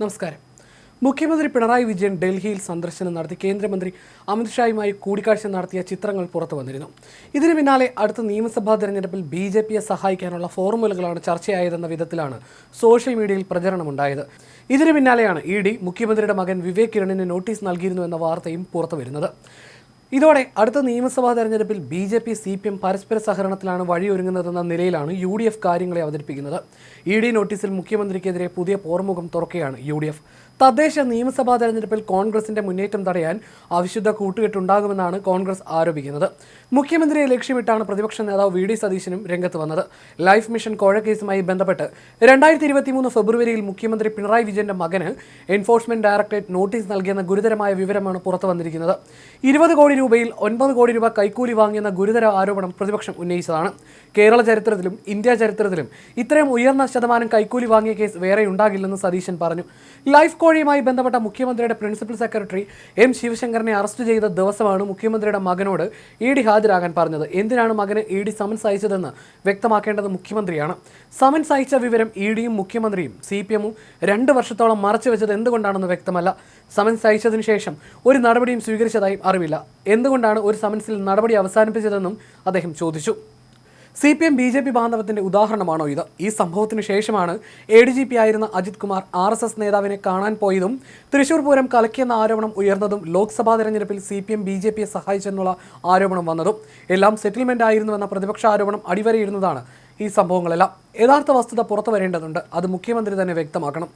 നമസ്കാരം. മുഖ്യമന്ത്രി പിണറായി വിജയൻ ഡൽഹിയിൽ സന്ദർശനം നടത്തി കേന്ദ്രമന്ത്രി അമിത്ഷായുമായി കൂടിക്കാഴ്ച നടത്തിയ ചിത്രങ്ങൾ പുറത്തു വന്നിരുന്നു. ഇതിനു പിന്നാലെ അടുത്ത നിയമസഭാ തെരഞ്ഞെടുപ്പിൽ ബി ജെ പിയെ സഹായിക്കാനുള്ള ഫോർമുലകളാണ് ചർച്ചയായതെന്ന വിധത്തിലാണ് സോഷ്യൽ മീഡിയയിൽ പ്രചരണമുണ്ടായത്. ഇതിനു പിന്നാലെയാണ് ഇ ഡി മുഖ്യമന്ത്രിയുടെ മകൻ വിവേക് കിരണിന് നോട്ടീസ് നൽകിയിരുന്നു എന്ന വാർത്തയും പുറത്തു വരുന്നത്. ഇതോടെ അടുത്ത നിയമസഭാ തെരഞ്ഞെടുപ്പിൽ B J P C P M പരസ്പര സഹകരണത്തിലാണ് വഴിയൊരുങ്ങുന്നതെന്ന നിലയിലാണ് യു ഡി എഫ് കാര്യങ്ങളെ അവതരിപ്പിക്കുന്നത്. ഇ ഡി നോട്ടീസിൽ മുഖ്യമന്ത്രിക്കെതിരെ പുതിയ പോർമുഖം തുറക്കുകയാണ് യു ഡി എഫ്. തദ്ദേശ നിയമസഭാ തെരഞ്ഞെടുപ്പിൽ കോൺഗ്രസിന്റെ മുന്നേറ്റം തടയാൻ അവിശുദ്ധ കൂട്ടുകെട്ടുണ്ടാകുമെന്നാണ് കോൺഗ്രസ് ആരോപിക്കുന്നത്. മുഖ്യമന്ത്രിയെ ലക്ഷ്യമിട്ടാണ് പ്രതിപക്ഷ നേതാവ് വി ഡി സതീശനും രംഗത്ത് വന്നത്. ലൈഫ് മിഷൻ കോഴക്കേസുമായി ബന്ധപ്പെട്ട് രണ്ടായിരത്തി ഇരുപത്തിമൂന്ന് ഫെബ്രുവരിയിൽ മുഖ്യമന്ത്രി പിണറായി വിജയന്റെ മകന് എൻഫോഴ്സ്മെന്റ് ഡയറക്ടറേറ്റ് നോട്ടീസ് നൽകിയെന്ന ഗുരുതരമായ വിവരമാണ് പുറത്തു വന്നിരിക്കുന്നത്. ഇരുപത് കോടി രൂപയിൽ ഒൻപത് കോടി രൂപ കൈക്കൂലി വാങ്ങിയെന്ന ഗുരുതര ആരോപണം പ്രതിപക്ഷം ഉന്നയിച്ചതാണ്. കേരള ചരിത്രത്തിലും ഇന്ത്യ ചരിത്രത്തിലും ഇത്രയും ഉയർന്ന ശതമാനം കൈക്കൂലി വാങ്ങിയ കേസ് വേറെ ഉണ്ടാകില്ലെന്ന് സതീശൻ പറഞ്ഞു. ലൈഫ് കോഴിയുമായി ബന്ധപ്പെട്ട മുഖ്യമന്ത്രിയുടെ പ്രിൻസിപ്പൽ സെക്രട്ടറി എം ശിവശങ്കറിനെ അറസ്റ്റ് ചെയ്ത ദിവസമാണ് മുഖ്യമന്ത്രിയുടെ മകനോട് ഇ ഡി ഹാജരാകാൻ പറഞ്ഞത്. എന്തിനാണ് മകന് ഇ ഡി സമൻസ് അയച്ചതെന്ന് വ്യക്തമാക്കേണ്ടത് മുഖ്യമന്ത്രിയാണ്. സമൻസ് അയച്ച വിവരം ഇ ഡിയും മുഖ്യമന്ത്രിയും സി പി എമ്മും രണ്ട് വർഷത്തോളം മറച്ചു വെച്ചത് എന്തുകൊണ്ടാണെന്ന് വ്യക്തമല്ല. സമൻസ് അയച്ചതിനു ശേഷം ഒരു നടപടിയും സ്വീകരിച്ചതായും അറിവില്ല. എന്തുകൊണ്ടാണ് ഒരു സമൻസിൽ നടപടി അവസാനിപ്പിച്ചതെന്നും അദ്ദേഹം ചോദിച്ചു. C P M B J P ബാന്ധവത്തിന്റെ ഉദാഹരണമാണോ ഇത്? ഈ സംഭവത്തിന് ശേഷമാണ് എ ഡി ജി പി ആയിരുന്ന Ajith Kumar R S S നേതാവിനെ കാണാൻ പോയതും തൃശൂർ പൂരം കലക്കിയെന്ന ആരോപണം ഉയർന്നതും ലോക്സഭാ തെരഞ്ഞെടുപ്പിൽ C P M B J പിയെ സഹായിച്ചെന്നുള്ള ആരോപണം വന്നതും എല്ലാം സെറ്റിൽമെന്റ് ആയിരുന്നുവെന്ന പ്രതിപക്ഷ ആരോപണം അടിവരയിടുന്നതാണ് ഈ സംഭവങ്ങളെല്ലാം. യഥാർത്ഥ വസ്തുത പുറത്തു വരേണ്ടതുണ്ട്. അത് മുഖ്യമന്ത്രി തന്നെ വ്യക്തമാക്കണം.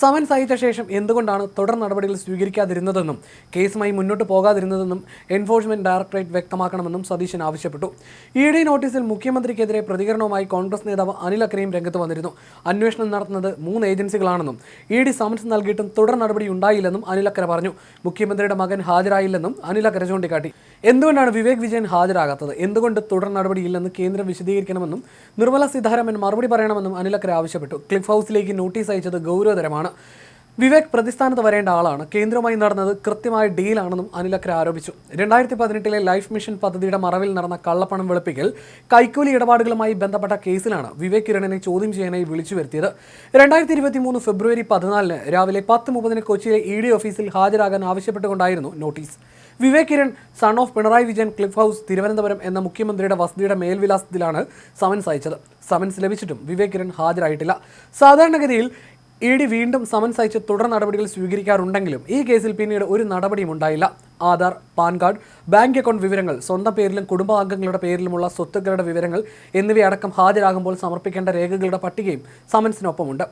സമൻ അയച്ച ശേഷം എന്തുകൊണ്ടാണ് തുടർ നടപടികൾ സ്വീകരിക്കാതിരുന്നതെന്നും കേസുമായി മുന്നോട്ട് പോകാതിരുന്നതെന്നും എൻഫോഴ്സ്മെന്റ് ഡയറക്ടറേറ്റ് വ്യക്തമാക്കണമെന്നും സതീശൻ ആവശ്യപ്പെട്ടു. ഇ ഡി നോട്ടീസിൽ മുഖ്യമന്ത്രിക്കെതിരെ പ്രതികരണവുമായി കോൺഗ്രസ് നേതാവ് അനിൽ അക്രയും രംഗത്ത് വന്നിരുന്നു. അന്വേഷണം നടത്തുന്നത് മൂന്ന് ഏജൻസികളാണെന്നും ഇ ഡി സമൻസ് നൽകിയിട്ടും തുടർ നടപടി ഉണ്ടായില്ലെന്നും അനിൽ പറഞ്ഞു. മുഖ്യമന്ത്രിയുടെ മകൻ ഹാജരായില്ലെന്നും അനിൽ ചൂണ്ടിക്കാട്ടി. എന്തുകൊണ്ടാണ് വിവേക് വിജയൻ ഹാജരാകാത്തത്? എന്തുകൊണ്ട് തുടർ നടപടിയില്ലെന്ന് കേന്ദ്രം വിശദീകരിക്കണമെന്നും നിർമ്മല സീതാരാമൻ മറുപടി പറയണമെന്നും അനിലക്കര ആവശ്യപ്പെട്ടു. ക്ലിഫ് ഹൗസിലേക്ക് നോട്ടീസ് അയച്ചത് ഗൗരവതരമാണ്. വിവേക് പ്രതിസ്ഥാനത്ത് വരേണ്ട ആളാണ്. കേന്ദ്രവുമായി നടന്നത് കൃത്യമായ ഡീലാണെന്നും അനിലക്കര ആരോപിച്ചു. രണ്ടായിരത്തി പതിനെട്ടിലെ ലൈഫ് മിഷൻ പദ്ധതിയുടെ മറവിൽ നടന്ന കള്ളപ്പണം വെളുപ്പിക്കൽ കൈക്കൂലി ഇടപാടുകളുമായി ബന്ധപ്പെട്ട കേസിലാണ് വിവേക് കിരണിനെ ചോദ്യം ചെയ്യാനായി വിളിച്ചു വരുത്തിയത്. രണ്ടായിരത്തി ഇരുപത്തി മൂന്ന് ഫെബ്രുവരി പതിനാലിന് രാവിലെ പത്ത് മുപ്പതിന് കൊച്ചിയിലെ ഇ ഡി ഓഫീസിൽ ഹാജരാകാൻ ആവശ്യപ്പെട്ടുകൊണ്ടായിരുന്നു notice. Vivek Kiran son of Pinarayi Vijayan Cliff House Thiruvananthapuram എന്ന മുഖ്യമന്ത്രിയുടെ വസതിയുടെ മേൽവിലാസത്തിലാണ് സമൻസ് അയച്ചത്. സമൻസ് ലഭിച്ചിട്ടും വിവേക് കിരൺ ഹാജരായിട്ടില്ല. സാധാരണഗതിയിൽ ഇ ഡി വീണ്ടും സമൻസ് അയച്ച് തുടർ നടപടികൾ സ്വീകരിക്കാറുണ്ടെങ്കിലും ഈ കേസിൽ പിന്നീട് ഒരു നടപടിയും ഉണ്ടായില്ല. Aadhaar PAN card bank account വിവരങ്ങൾ സ്വന്തം പേരിലും കുടുംബാംഗങ്ങളുടെ പേരിലുമുള്ള സ്വത്തുക്കളുടെ വിവരങ്ങൾ എന്നിവയടക്കം ഹാജരാകുമ്പോൾ സമർപ്പിക്കേണ്ട രേഖകളുടെ പട്ടികയും സമൻസിനൊപ്പമുണ്ട്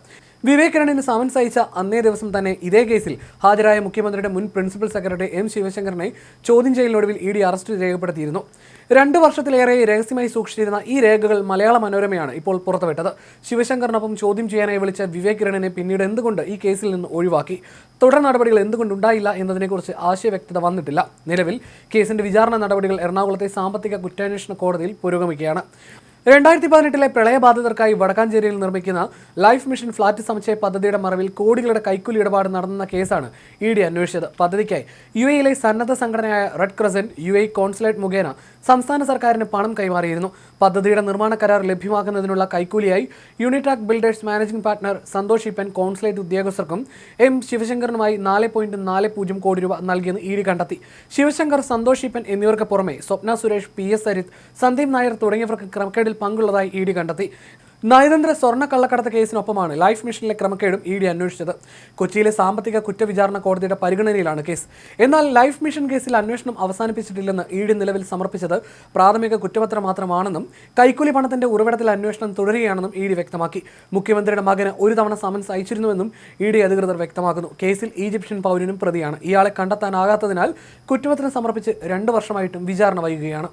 വിവേക് കിരണിന് സമൻസ് അയച്ച അന്നേ ദിവസം തന്നെ ഇതേ കേസിൽ ഹാജരായ മുഖ്യമന്ത്രിയുടെ മുൻ പ്രിൻസിപ്പൽ സെക്രട്ടറി എം ശിവശങ്കറിനെ ചോദ്യം ചെയ്യലിനൊടുവിൽ ഇ ഡി അറസ്റ്റ് രേഖപ്പെടുത്തിയിരുന്നു. രണ്ട് വർഷത്തിലേറെ രഹസ്യമായി സൂക്ഷിച്ചിരുന്ന ഈ രേഖകൾ മലയാള മനോരമയാണ് ഇപ്പോൾ പുറത്തുവിട്ടത്. ശിവശങ്കറിനൊപ്പം ചോദ്യം ചെയ്യാനായി വിളിച്ച വിവേക് കിരണിനെ പിന്നീട് എന്തുകൊണ്ട് ഈ കേസിൽ നിന്ന് ഒഴിവാക്കി? തുടർ നടപടികൾ എന്തുകൊണ്ടുണ്ടായില്ല എന്നതിനെക്കുറിച്ച് ആശയവ്യക്തത വന്നിട്ടില്ല. നിലവിൽ കേസിന്റെ വിചാരണ നടപടികൾ എറണാകുളത്തെ സാമ്പത്തിക കുറ്റാന്വേഷണ കോടതിയിൽ പുരോഗമിക്കുകയാണ്. രണ്ടായിരത്തി പതിനെട്ടിലെ പ്രളയബാധിതർക്കായി വടക്കാഞ്ചേരിയിൽ നിർമ്മിക്കുന്ന ലൈഫ് മിഷൻ ഫ്ളാറ്റ് സമുച്ചയ പദ്ധതിയുടെ മറവിൽ കോടികളുടെ കൈക്കൂലി ഇടപാട് നടന്ന കേസാണ് ഇ ഡി അന്വേഷിച്ചത്. പദ്ധതിക്കായി യു എയിലെ സന്നദ്ധ സംഘടനയായ red crescent U A consulate മുഖേന സംസ്ഥാന സർക്കാരിന് പണം കൈമാറിയിരുന്നു. പദ്ധതിയുടെ നിർമ്മാണ കരാർ ലഭ്യമാക്കുന്നതിനുള്ള കൈക്കൂലിയായി Unitac builders managing partner Santhosh Eapen consulate ഉദ്യോഗസ്ഥർക്കും എം ശിവശങ്കറിനുമായി നാല് പോയിന്റ് നാല് പൂജ്യം കോടി രൂപ നൽകിയെന്ന് ഇ ഡി കണ്ടെത്തി. ശിവശങ്കർ സന്തോഷ് ഇപ്പൻ എന്നിവർക്ക് പുറമെ സ്വപ്ന സുരേഷ് പി എസ് സരിത് സന്ദീപ് നായർ തുടങ്ങിയവർക്ക് ക്രമക്കേടിൽ പങ്കുള്ളതായി ഇ ഡി കണ്ടെത്തി. നയതന്ത്ര സ്വർണ കള്ളക്കടത്ത് കേസിനൊപ്പമാണ് ലൈഫ് മിഷനിലെ ക്രമക്കേടും ഇ ഡി അന്വേഷിച്ചത്. കൊച്ചിയിലെ സാമ്പത്തിക കുറ്റവിചാരണ കോടതിയുടെ പരിഗണനയിലാണ് കേസ്. എന്നാൽ ലൈഫ് മിഷൻ കേസിൽ അന്വേഷണം അവസാനിപ്പിച്ചിട്ടില്ലെന്ന് ഇ ഡി നിലവിൽ സമർപ്പിച്ചത് പ്രാഥമിക കുറ്റപത്രം മാത്രമാണെന്നും കൈക്കൂലി പണത്തിന്റെ ഉറവിടത്തിൽ അന്വേഷണം തുടരുകയാണെന്നും ഇ ഡി വ്യക്തമാക്കി. മുഖ്യമന്ത്രിയുടെ മകന് ഒരു തവണ സമൻസ് അയച്ചിരുന്നുവെന്നും ഇ ഡി അധികൃതർ വ്യക്തമാക്കുന്നു. കേസിൽ ഈജിപ്ഷ്യൻ പൗരനും പ്രതിയാണ്. ഇയാളെ കണ്ടെത്താനാകാത്തതിനാൽ കുറ്റപത്രം സമർപ്പിച്ച് രണ്ട് വർഷമായിട്ടും വിചാരണ വൈകുകയാണ്.